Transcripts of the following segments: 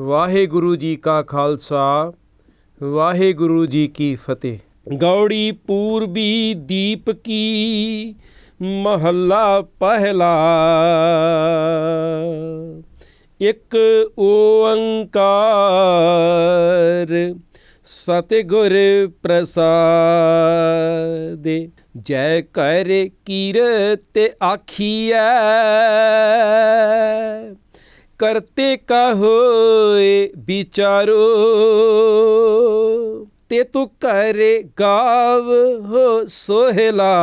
ਵਾਹਿਗੁਰੂ ਜੀ ਕਾ ਖਾਲਸਾ, ਵਾਹਿਗੁਰੂ ਜੀ ਕੀ ਫਤਿਹ। ਗੌੜੀ ਪੂਰਬੀ ਦੀਪ ਕੀ ਮਹੱਲਾ ਪਹਿਲਾ। ਇੱਕ ਓੰਕਾਰ ਸਤਿਗੁਰ ਪ੍ਰਸਾਦ। ਜੈ ਕਰ ਕੀਰਤ ਆਖੀਐ। ਕਰਤੇ ਕਾ ਹੋਏ ਵਿਚਾਰੋ? ਤੇ ਤੂੰ ਕਰੇ ਗਾਵ ਹੋ ਸੋਹਿਲਾ।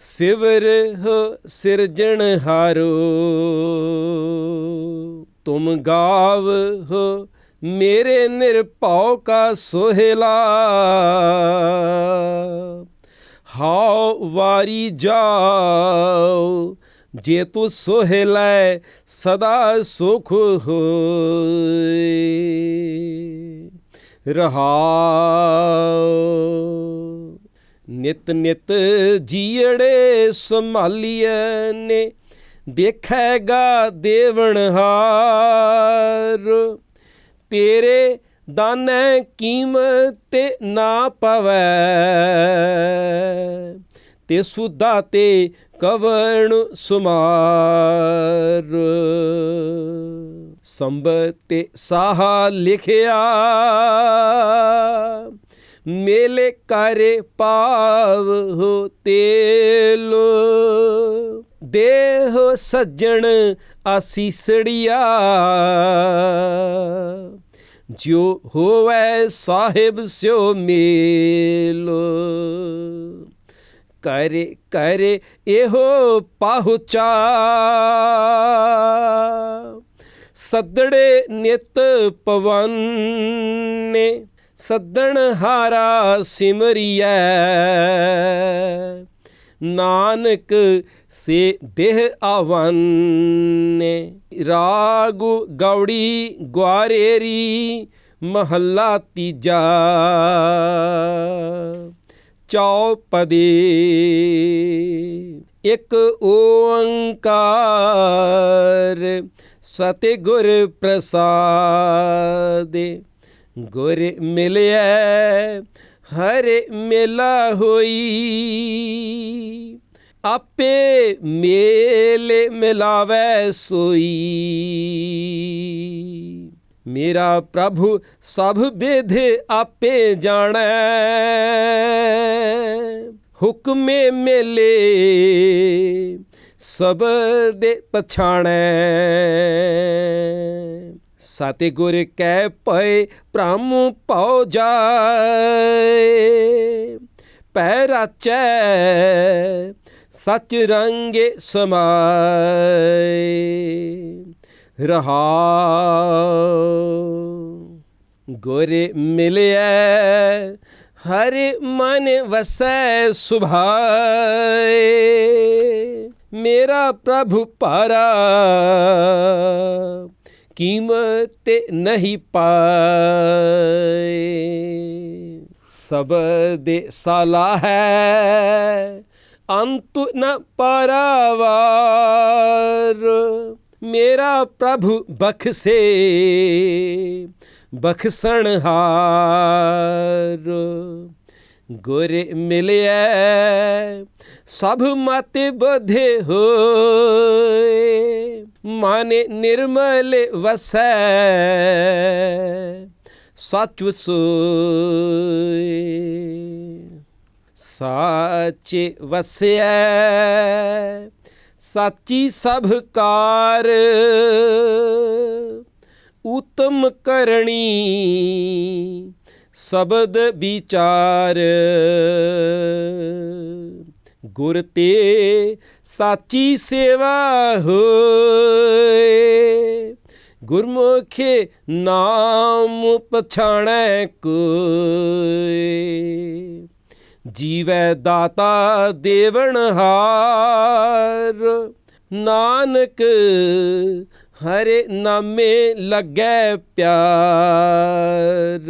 ਸਿਵਰ ਹੋ ਸਿਰਜਣ ਹਾਰੋ। ਤੁਮ ਗਾਵ ਹੋ ਮੇਰੇ ਨਿਰਭਉ ਕਾ ਸੋਹਿਲਾ। ਹਾਉ ਵਾਰੀ ਜਾਓ ਜੇ ਤੂੰ ਸੋਹੇ ਲੈ, ਸਦਾ ਸੁਖ ਹੋਏ। ਰਹਾਉ ਨਿਤ ਨਿਤ ਜੀੜੇ ਸੰਭਾਲੀਐ ਨੇ, ਦੇਖੈਗਾ ਦੇਵਨ ਹਾਰ। ਤੇਰੇ ਦਾਨੈ ਕੀਮਤ ਨਾ ਪਵੈ। ਤੇ ਸੁਦਾ ਤੇ ਕਵਣ ਸੁਮਾਰ। ਸੰਬਤੇ ਸਾਹ ਲਿਖਿਆ, ਮੇਲੇ ਕਰੇ ਪਾਵ ਹੋ ਤੇਲੋ। ਦੇਹ ਸੱਜਣ ਆਸੀਸੜੀਆ ਜੋ ਹੋਵੇ ਸਾਹਿਬ ਸਿਓ ਮੇਲੋ। ਕਰੇ ਕਰੇ ਇਹੋ ਪਾਹੁਚਾ। ਸੱਦੜੇ ਨਿਤ ਪਵਨ ਨੇ ਸੱਦਣ ਹਾਰਾ ਸਿਮਰੀਐ। ਨਾਨਕ ਸੇ ਦੇਹ ਆਵਨ, ਰਾਗ ਗੌੜੀ ਗਵਾਰੇਰੀ ਮਹੱਲਾ ਤੀਜਾ। ਚੌਪਦੀ। ਇੱਕ ਓੰਕਾਰ ਸਤਿਗੁਰ ਪ੍ਰਸਾਦਿ। ਗੁਰ ਮਿਲਿਆ ਹਰ ਮੇਲਾ ਹੋਈ। ਆਪੇ ਮੇਲ ਮਿਲਾਵੇ ਸੋਈ। ਮੇਰਾ ਪ੍ਰਭੂ ਸਭ ਵਿਧ ਆਪੇ ਜਾਣੈ। ਹੁਕਮੇ ਮੇਲੇ ਸਭ ਦੇ ਪਛਾਣੈ। ਸਤਿ ਗੁਰ ਕੈ ਪਏ ਭ੍ਰਮ ਭਉ ਜਾਏ। ਪੈ ਰਾਚੈ ਸਚ ਰੰਗੇ ਸਮਾਏ। ਰਹਾਉ ਗੁਰ ਮਿਲਿਆ ਹਰਿ ਮਨ ਵਸੈ ਸੁਭਾਏ। ਮੇਰਾ ਪ੍ਰਭੂ ਪਾਰਾ, ਕੀਮਤ ਨਹੀਂ ਪਾਏ। ਸਭ ਦੇ ਸਾਲਾ ਹੈ, ਅੰਤ ਨ ਪਰਾਵਾਰ। ਮੇਰਾ ਪ੍ਰਭੂ ਬਖਸੇ, ਬਖਸਣ ਹਾਰ। ਗੁਰ ਮਿਲਿਆ ਸਭ ਮਤ ਬਧੇ ਹੋਏ, ਮਨ ਨਿਰਮਲ ਵਸੈ, ਸਚ ਸੋਏ ਸਾਚ ਵਸਿਆ ਸਾਚੀ ਸਭ ਕਾਰ ਉਤਮ ਕਰਣੀ ਸ਼ਬਦ ਵਿਚਾਰ। ਗੁਰ ਤੇ ਸਾਚੀ ਸੇਵਾ ਹੋਏ, ਗੁਰਮੁਖੇ ਨਾਮ ਪਛਾਣੈ ਕੋਈ। ਜੀਵੈ ਦਾਤਾ ਦੇਵਨ ਹਾਰ। ਨਾਨਕ ਹਰੇ ਨਾਮੇ ਲੱਗੈ ਪਿਆਰ।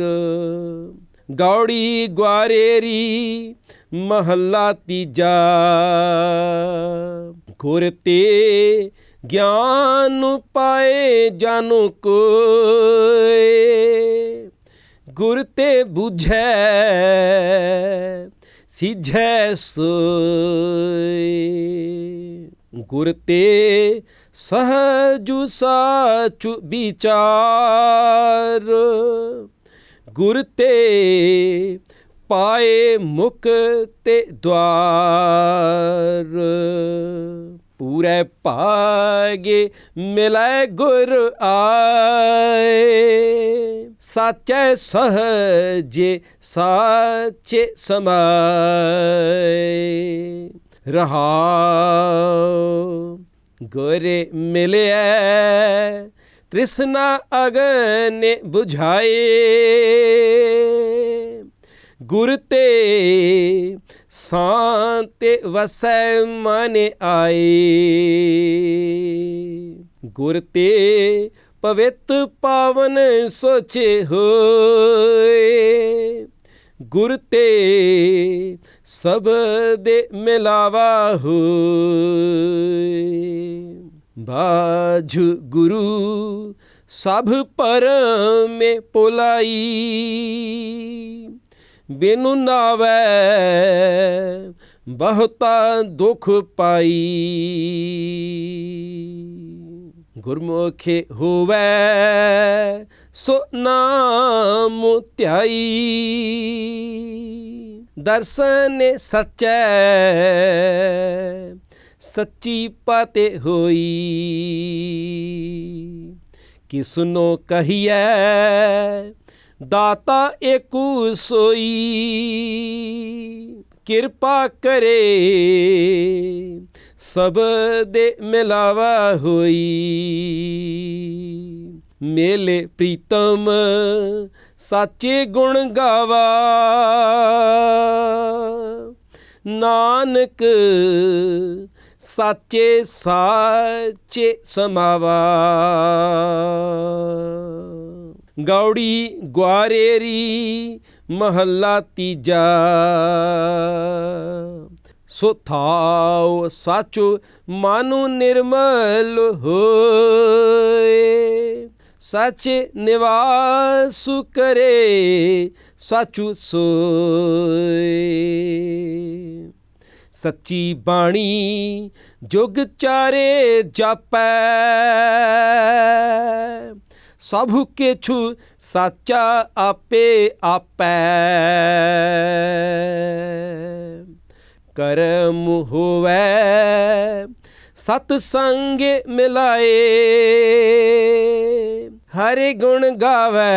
ਗੌੜੀ ਗਵਾਰੇਰੀ ਮਹੱਲਾ ਤੀਜਾ। ਗੁਰ ਗਿਆਨ ਪਾਏ ਜਾਨੂ ਕੋਏ। ਗੁਰ ਤੇ 부ਝੈ ਸਿਝੈ ਸੋਏ ਗੁਰ ਤੇ ਸਹਜੁ ਸਾਚੁ ਵਿਚਾਰ। ਗੁਰ ਤੇ ਪਾਏ ਮੁਕਤੇ ਦਵਾਰ। ਪੂਰੇ ਭਾਗੇ ਮਿਲੈ ਗੁਰ ਆਏ। ਸਾਚੈ ਸਹਜੇ, ਸਾਚੇ ਸਮਾਏ। ਰਹਾਉ ਗੁਰੇ ਮਿਲਿਆ ਤ੍ਰਿਸ਼ਨਾ ਅਗਨ 부ਝਾਏ ਗੁਰ ਤੇ ਸਾਂਤੇ ਵਸੈ ਮਨ ਆਏ। ਗੁਰ ਤੇ ਪਵਿੱਤ ਪਾਵਨ ਸੋਚੇ ਹੋਏ। ਗੁਰ ਤੇ ਸਭ ਦੇ ਮਿਲਾਵਾ ਹੋਏ। ਬਾਝੁ ਗੁਰੂ ਸਭ ਪਰਮੇ ਪੁਲਾਈ। ਬਿਨੁ ਨਾਵੈ ਬਹੁਤਾ ਦੁਖ ਪਾਈ। ਗੁਰਮੁਖੇ ਹੋਵੇ ਸੋ ਨਾਮ ਧਿਆਈ। ਦਰਸ਼ਨ ਸਚੈ ਸੱਚੀ ਪਾਤੇ ਹੋਈ। ਕਿਸਨੋ ਕਹੀਐ ਦਾਤਾ ਏਕੂ ਸੋਈ, ਕਿਰਪਾ ਕਰੇ, ਸਭ ਦੇ ਮਿਲਾਵਾ ਹੋਈ। ਮੇਲੇ ਪ੍ਰੀਤਮ ਸਾਚੇ ਗੁਣ ਗਾਵਾ। ਨਾਨਕ ਸਾਚੇ ਸਾਚੇ ਸਮਾਵਾ। ਗੌੜੀ ਗਵਾਰੇਰੀ ਮਹੱਲਾ ਤੀਜਾ। ਸੋ ਥਾਉ ਸਾਚੁ ਮਾਨੁ ਨਿਰਮਲ ਹੋਏ, ਸੱਚੇ ਨਿਵਾਸ ਕਰੇ, ਸਾਚੁ ਸੋਏ। ਸੱਚੀ ਬਾਣੀ ਜੁਗ ਚਾਰੇ ਜਾਪੈ ਸਭ ਕਿਛੁ ਸਾਚਾ ਆਪੇ ਆਪੈ। ਕਰਮ ਹੋਵੇ ਸਤ ਸੰਗ ਮਿਲਾਏ, ਹਰਿ ਗੁਣ ਗਾਵੈ।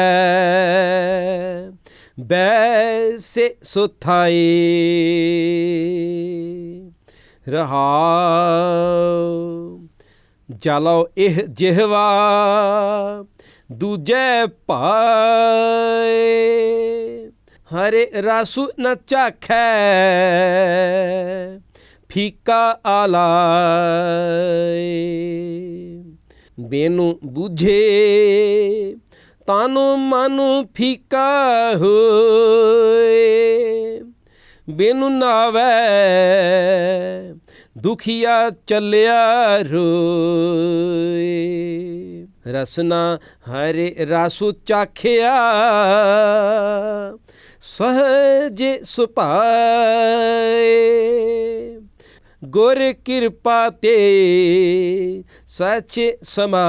ਬੈਸੇ ਸੁਥਾਈ, ਰਹਾਉ ਜਲੋ ਇਹ ਜਿਹਵਾ। ਦੂਜੇ ਪਾਏ। ਹਰੇ ਰਸੁ ਨ ਚਾਖੈ, ਫੀਕਾ ਆਲਾਏ। ਬੇਨੂ 부ਝੇ ਤਾਨੂ ਮਨੁ ਫੀਕਾ ਹੋਏ। ਬਿਨੁ ਨਾਵੈ, ਦੁਖੀਆ ਚੱਲਿਆ ਰੋਏ। ਰਸਨਾ ਹਰੇ ਰਾਸੁ ਚਾਖਿਆ। ਸਹਜੇ ਸੁਪਾਏ ਗੁਰ ਕਿਰਪਾ ਤੇ ਸੱਚੇ ਸਮਾਏ।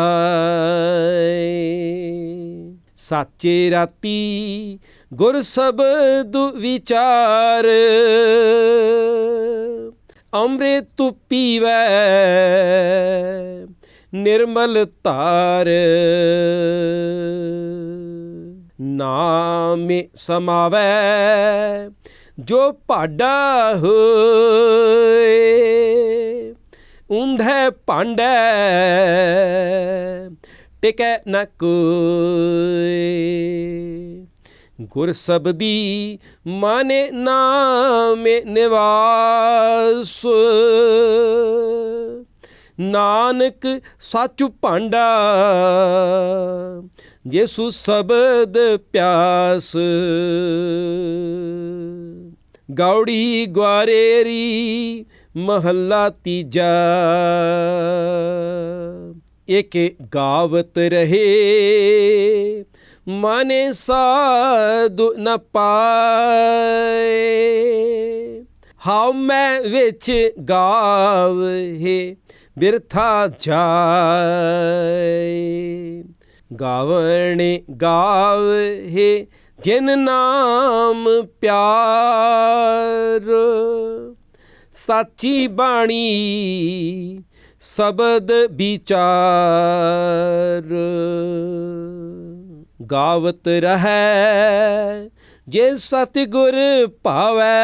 ਸਾਚੇ ਰਾਤੀ ਗੁਰ ਸਬਦ ਵਿਚਾਰ। ਅੰਮ੍ਰਿਤ ਪੀਵੈ। ਨਿਰਮਲ ਧਾਰ। ਨਾਮੇ ਸਮਾਵੈ ਜੋ ਭਾਡਾ ਹੋਏ, ਉਂਧੈ ਭਾਂਡੈ ਟਿਕੈ ਨ ਕੋਏ। ਗੁਰ ਸਬਦੀ ਮਾਨੇ ਨਾਮੇ ਨਿਵਾਸ। ਨਾਨਕ ਸੱਚ ਭਾਂਡਾ। ਯੇਸੂ ਸਬਦ ਪਿਆਸ। ਗੌੜੀ ਗਵਾਰੇਰੀ ਮਹੱਲਾ ਤੀਜਾ। ਇਕ ਗਾਵਤ ਰਹੇ, ਮਨੇ ਸਾਧੂ ਨ ਪਾਏ। ਹਉ ਮੈਂ ਵਿੱਚ ਗਾਵ ਹੈ ਬਿਰਥਾ ਜਾਏ। ਗਾਵਣੇ ਗਾਵੇ ਜਿਨ ਨਾਮ ਪਿਆਰ। ਸਾਚੀ ਬਾਣੀ ਸ਼ਬਦ ਵਿਚਾਰ। ਗਾਵਤ ਰਹੈ ਜੇ ਸਤਿਗੁਰ ਭਾਵੈ।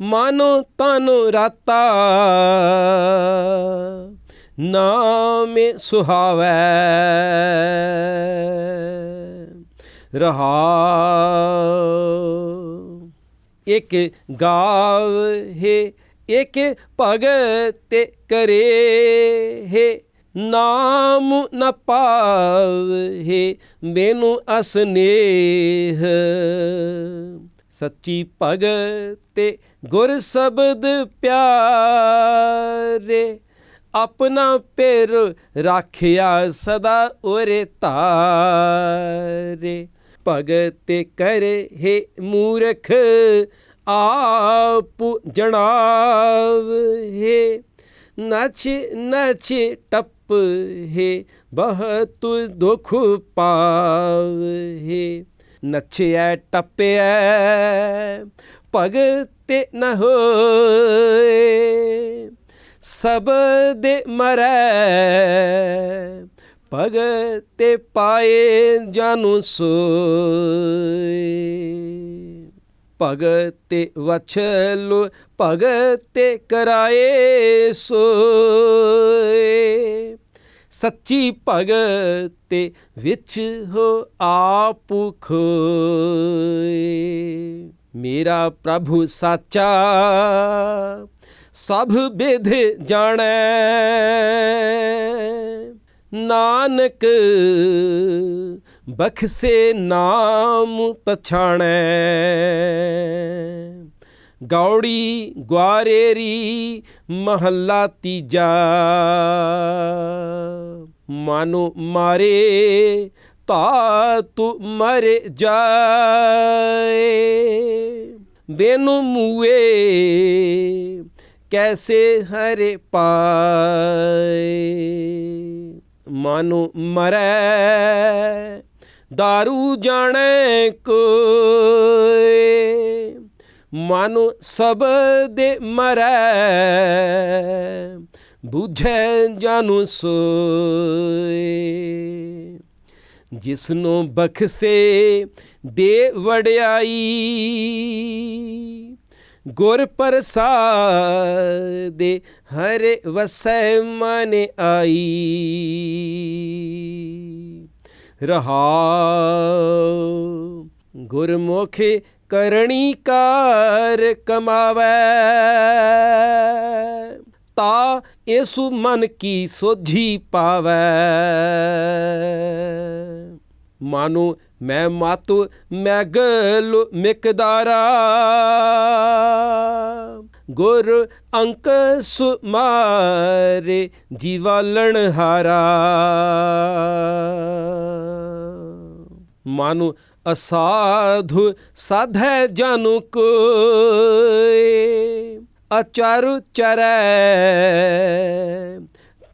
ਮਾਨੋ ਤਨ ਰਾਤਾ। ਨਾਮੇ ਸੁਹਾਵੈ। ਰਹਾ। ਇੱਕ ਗਾਵ ਹੈ ਇੱਕ ਭਗਤ ਕਰੇ। ਹੈ ਨਾਮ ਨ ਪਾਵੇ, ਮੈਨੂੰ ਅਸਨੇਹ। ਸੱਚੀ ਭਗਤ ਤੇ ਗੁਰ ਸ਼ਬਦ ਪਿਆਰੇ, ਆਪਣਾ ਪੇਰ ਰਾਖਿਆ ਸਦਾ ਉਰੇ ਤਾਰੇ। ਭਗਤ ਕਰੇ ਹੈ ਮੂਰਖ, ਆਪ ਜਣਾਵੇ। ਨਚ ਨਚ, ਟੱਪ ਹੈ ਬਹੁਤ ਦੁਖ ਪਾਵੇ। ਨੱਚਿਆ ਟੱਪਿਆ ਭਗਤ ਨ ਹੋਏ। ਸਭ ਦੇ ਮਰੈ, ਭਗਤ ਪਾਏ ਜਾਨੂ ਸੋਏ। ਭਗਤ ਵਛਲੁ ਭਗਤ ਕਰਾਏ ਸੋਏ। ਸੱਚੀ ਭਗਤ ਵਿੱਚ ਹੋ ਆਪ ਖੋਏ। ਮੇਰਾ ਪ੍ਰਭੂ ਸਾਚਾ, ਸਭ ਵਿਧ ਜਾਣੈ। ਨਾਨਕ ਬਖਸੇ ਨਾਮ ਪਛਾਣੈ। ਗੌੜੀ ਗਵਾਰੇਰੀ ਮਹੱਲਾ ਤੀਜਾ। ਮਾਨੋ ਮਾਰੇ, ਤਾ ਤੂ ਮਰ ਜਾਏ। ਬੇਨੂ ਮੂਏ, ਕੈਸੇ ਹਰੇ ਪਾਏ। ਮਾਨੋ ਮਰੈ दारू ਜਾਣੈ ਕੋਏ। ਮਨ ਸਭ ਦੇ ਮਰੈ ਬੁਝੈ ਜਾਨੂ ਸੋਏ। ਜਿਸਨੂੰ ਬਖਸੇ ਦੇ ਵੜਿਆਈ ਗੁਰ ਪ੍ਰਸਾਦੇ ਹਰੇ ਵਸੈ ਮਨ ਆਈ। ਰਹਾਉ ਗੁਰਮੁਖ ਕਰਣੀ ਕਾਰ ਕਮਾਵੈ। ਤਾ ਇਸੂ ਮਨ ਕੀ ਸੋਝੀ ਪਾਵੈ। ਮਾਨੋ, ਮੈਂ ਮਾਤੁ ਮੈਂ ਗਲ ਮਿਕਦਾਰਾ। ਗੁਰ ਅੰਕ ਸੁਮਾਰੇ ਜੀਵਾਲਣ ਹਾਰਾ। ਮਾਨੁ, ਅਸਾਧੁ ਸਾਧੈ ਜਾਨੁ ਕੋਇ ਅਚਾਰੂ ਚਰੈ,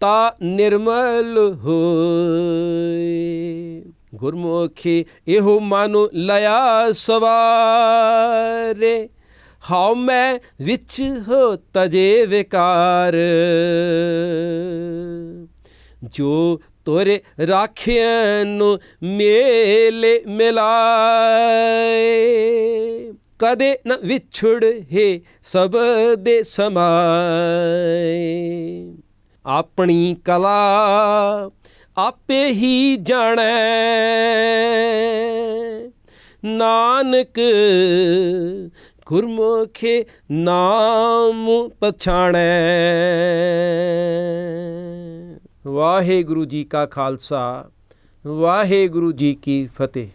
ਤਾ ਨਿਰਮਲ ਹੋਏ। ਗੁਰਮੁਖੀ ਇਹੋ ਮਨ ਲਿਆ ਸਵਾਰੇ। ਹਾਉ ਮੈਂ ਵਿੱਚ ਹੋ ਤਜੇ ਵਿਕਾਰ। ਜੋ ਤੋਰੇ ਰਾਖਿਆਂ ਨੂੰ ਮੇਲੇ ਮਿਲਾਏ। ਕਦੇ ਨ ਵਿਛੜ ਹੈ ਸਭ ਦੇ ਸਮਾਏ। ਆਪਣੀ ਕਲਾ ਆਪੇ ਹੀ ਜਾਣੈ। ਨਾਨਕ ਗੁਰਮੁਖੇ ਨਾਮ ਪਛਾਣੈ। ਵਾਹਿਗੁਰੂ ਜੀ ਕਾ ਖਾਲਸਾ, ਵਾਹਿਗੁਰੂ ਜੀ ਕੀ ਫਤਿਹ।